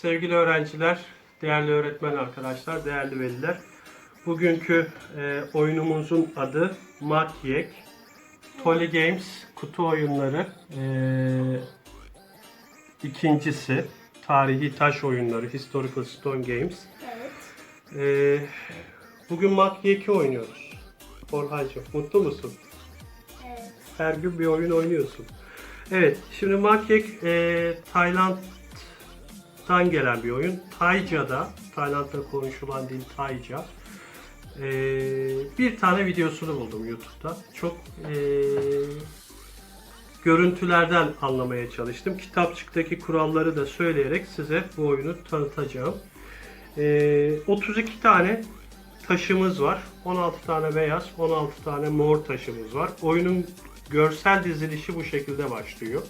sevgili öğrenciler, değerli öğretmen arkadaşlar, değerli veliler. Bugünkü e, oyunumuzun adı Makyek. Tolly Games kutu oyunları e, ikincisi. Tarihi taş oyunları, Historical Stone Games. Evet. E, bugün Makyek'i oynuyoruz. Orhancığım, mutlu musun? Evet. Her gün bir oyun oynuyorsun. Evet, şimdi Makyek e, Tayland'dan gelen bir oyun. Tayca'da, Tayland'da konuşulan dil Tayca. E, bir tane videosunu buldum YouTube'da. Çok e, görüntülerden anlamaya çalıştım. Kitapçıktaki kuralları da söyleyerek size bu oyunu tanıtacağım. E, 32 tane taşımız var. 16 tane beyaz, 16 tane mor taşımız var. Oyunun görsel dizilişi bu şekilde başlıyor.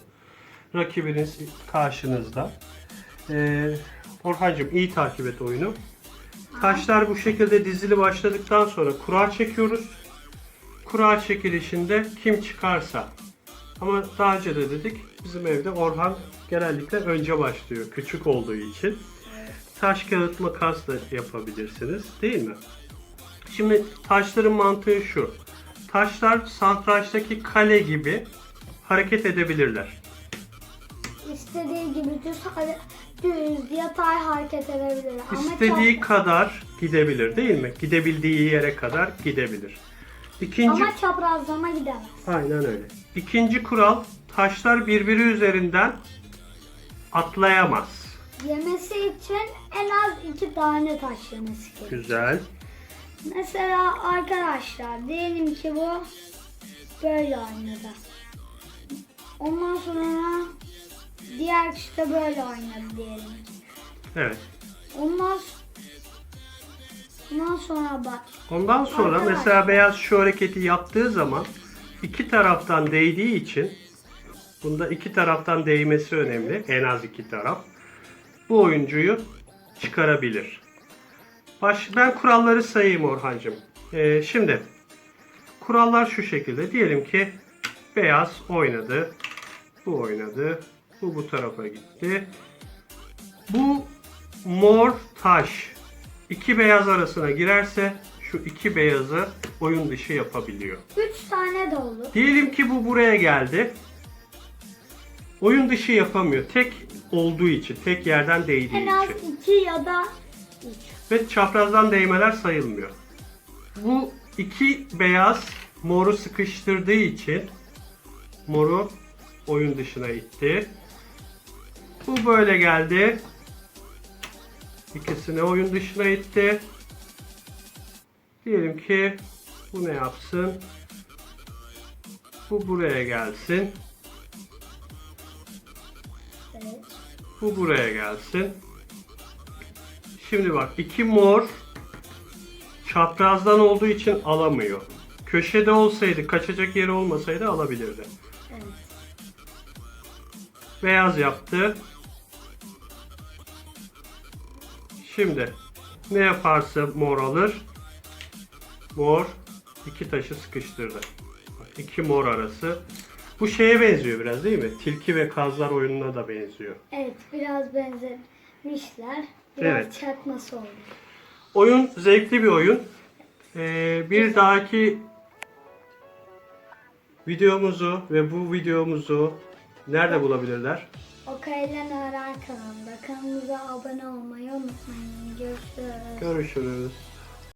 Rakibiniz karşınızda. Ee, Orhancığım iyi takip et oyunu. Taşlar bu şekilde dizili başladıktan sonra kura çekiyoruz. Kura çekilişinde kim çıkarsa ama daha önce de dedik bizim evde Orhan genellikle önce başlıyor küçük olduğu için. Taş kağıt makas da yapabilirsiniz değil mi? Şimdi taşların mantığı şu. Taşlar satrançtaki kale gibi hareket edebilirler. İstediği gibi düz, hare- düz yatay hareket edebilir. Ama İstediği çap- kadar gidebilir değil mi? Gidebildiği yere kadar gidebilir. İkinci ama çaprazlama gidemez. Aynen öyle. İkinci kural taşlar birbiri üzerinden atlayamaz. Yemesi için en az iki tane taş yemesi gerekiyor. Güzel. Mesela arkadaşlar diyelim ki bu böyle oynadı. Ondan sonra de böyle oynadı diyelim. Evet. Ondan, ondan sonra bak Ondan sonra Arkadaşlar. mesela beyaz şu hareketi yaptığı zaman iki taraftan değdiği için bunda iki taraftan değmesi önemli. En az iki taraf. Bu oyuncuyu çıkarabilir. Baş, ben kuralları sayayım Orhancığım. Ee, şimdi kurallar şu şekilde. Diyelim ki beyaz oynadı. Bu oynadı. Bu bu tarafa gitti. Bu mor taş iki beyaz arasına girerse şu iki beyazı oyun dışı yapabiliyor. üç tane de olur. Diyelim ki bu buraya geldi. Oyun dışı yapamıyor. Tek olduğu için, tek yerden değdiği En az için. iki ya da üç. Ve çaprazdan değmeler sayılmıyor. Bu iki beyaz moru sıkıştırdığı için moru oyun dışına itti. Bu böyle geldi. İkisini oyun dışına itti. Diyelim ki bu ne yapsın? Bu buraya gelsin. Evet. Bu buraya gelsin. Şimdi bak iki mor çaprazdan olduğu için alamıyor. Köşede olsaydı, kaçacak yeri olmasaydı alabilirdi. Evet. Beyaz yaptı. Şimdi ne yaparsa mor alır. Mor iki taşı sıkıştırdı. İki mor arası. Bu şeye benziyor biraz değil mi? Tilki ve kazlar oyununa da benziyor. Evet biraz benzemişler. Biraz Evet. çakması oldu. Oyun zevkli bir oyun. Ee, bir dahaki videomuzu ve bu videomuzu nerede bulabilirler? Okeylen Öğren kanalında. Kanalımıza abone olmayı unutmayın. Görüşürüz. Görüşürüz.